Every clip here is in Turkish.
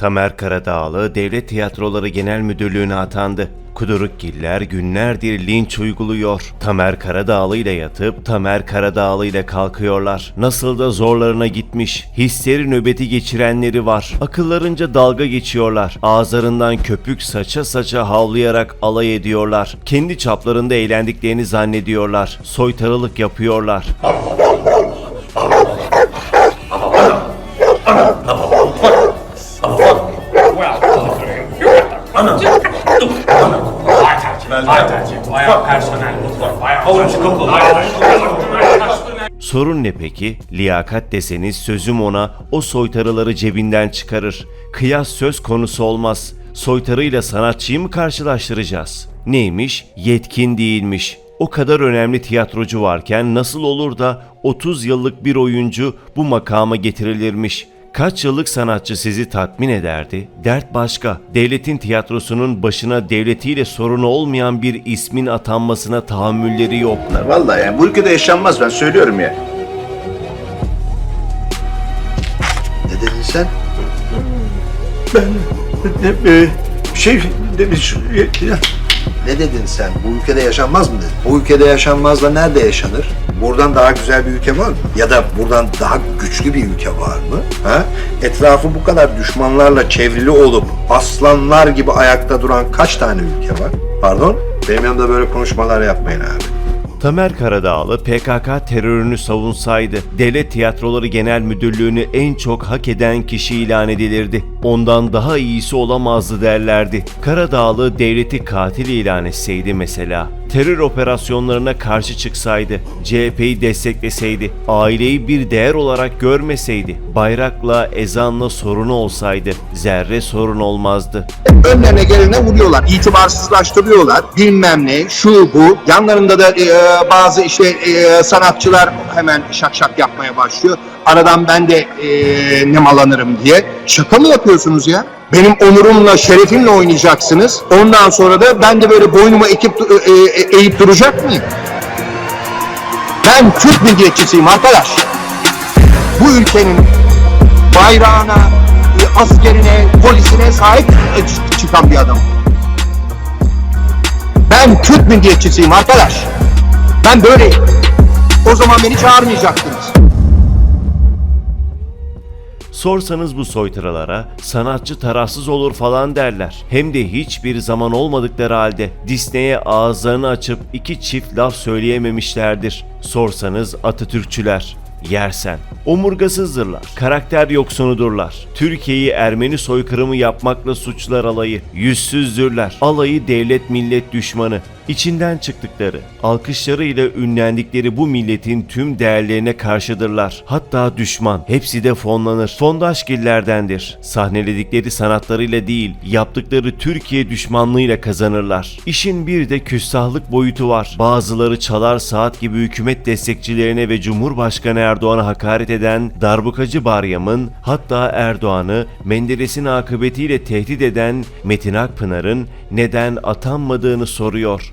Tamer Karadağlı Devlet Tiyatroları Genel Müdürlüğü'ne atandı. Kudurukgiller günlerdir linç uyguluyor. Tamer Karadağlı ile yatıp Tamer Karadağlı ile kalkıyorlar. Nasıl da zorlarına gitmiş. Hisleri nöbeti geçirenleri var. Akıllarınca dalga geçiyorlar. Ağızlarından köpük saça saça havlayarak alay ediyorlar. Kendi çaplarında eğlendiklerini zannediyorlar. Soytarılık yapıyorlar. Bayağı personel mutfak. Bayağı Sorun ne peki? Liyakat deseniz sözüm ona o soytarıları cebinden çıkarır. Kıyas söz konusu olmaz. Soytarıyla sanatçıyı mı karşılaştıracağız? Neymiş? Yetkin değilmiş. O kadar önemli tiyatrocu varken nasıl olur da 30 yıllık bir oyuncu bu makama getirilirmiş? Kaç yıllık sanatçı sizi tatmin ederdi? Dert başka. Devletin tiyatrosunun başına devletiyle sorunu olmayan bir ismin atanmasına tahammülleri yok. Vallahi yani bu ülkede yaşanmaz ben söylüyorum ya. Ne dedin sen? Ben ne, e, şey demiş. ya. Ne dedin sen? Bu ülkede yaşanmaz mı dedin? Bu ülkede yaşanmaz da nerede yaşanır? Buradan daha güzel bir ülke var mı? Ya da buradan daha güçlü bir ülke var mı? Ha? Etrafı bu kadar düşmanlarla çevrili olup aslanlar gibi ayakta duran kaç tane ülke var? Pardon? Benim yanımda böyle konuşmalar yapmayın abi. Tamer Karadağlı PKK terörünü savunsaydı Devlet Tiyatroları Genel Müdürlüğü'nü en çok hak eden kişi ilan edilirdi. Ondan daha iyisi olamazdı derlerdi. Karadağlı devleti katil ilan etseydi mesela. Terör operasyonlarına karşı çıksaydı, CHP'yi destekleseydi, aileyi bir değer olarak görmeseydi, bayrakla, ezanla sorunu olsaydı, zerre sorun olmazdı. önlerine gelene vuruyorlar. itibarsızlaştırıyorlar. Bilmem ne, şu bu. Yanlarında da e, bazı işte e, sanatçılar hemen şak şak yapmaya başlıyor. Aradan ben de e, nemalanırım diye. Şaka mı yapıyorsunuz ya? Benim onurumla, şerefimle oynayacaksınız. Ondan sonra da ben de böyle boynumu ekip, e, e, eğip duracak mıyım? Ben Türk milliyetçisiyim arkadaş. Bu ülkenin bayrağına, e, askerine, polisine sahip e, çıkan bir adam. Ben Türk milliyetçisiyim arkadaş. Ben böyleyim. O zaman beni çağırmayacaktınız. Sorsanız bu soytarılara sanatçı tarafsız olur falan derler. Hem de hiçbir zaman olmadıkları halde Disney'e ağızlarını açıp iki çift laf söyleyememişlerdir. Sorsanız Atatürkçüler. Yersen. Omurgasızdırlar. Karakter yoksunudurlar. Türkiye'yi Ermeni soykırımı yapmakla suçlar alayı. Yüzsüzdürler. Alayı devlet millet düşmanı. İçinden çıktıkları, alkışlarıyla ünlendikleri bu milletin tüm değerlerine karşıdırlar. Hatta düşman. Hepsi de fonlanır. Fondaşgillerdendir. Sahneledikleri sanatlarıyla değil, yaptıkları Türkiye düşmanlığıyla kazanırlar. İşin bir de küstahlık boyutu var. Bazıları çalar saat gibi hükümet destekçilerine ve Cumhurbaşkanı Erdoğan'a hakaret eden darbukacı Baryam'ın hatta Erdoğan'ı Menderes'in akıbetiyle tehdit eden Metin Akpınar'ın neden atanmadığını soruyor.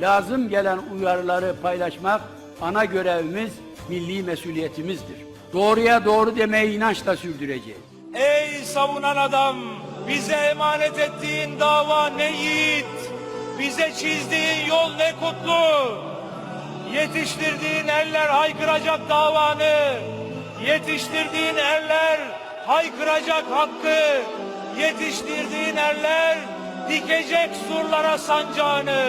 lazım gelen uyarıları paylaşmak ana görevimiz, milli mesuliyetimizdir. Doğruya doğru demeyi inançla sürdüreceğiz. Ey savunan adam, bize emanet ettiğin dava ne yiğit, bize çizdiğin yol ne kutlu. Yetiştirdiğin eller haykıracak davanı, yetiştirdiğin eller haykıracak hakkı, yetiştirdiğin eller dikecek surlara sancağını.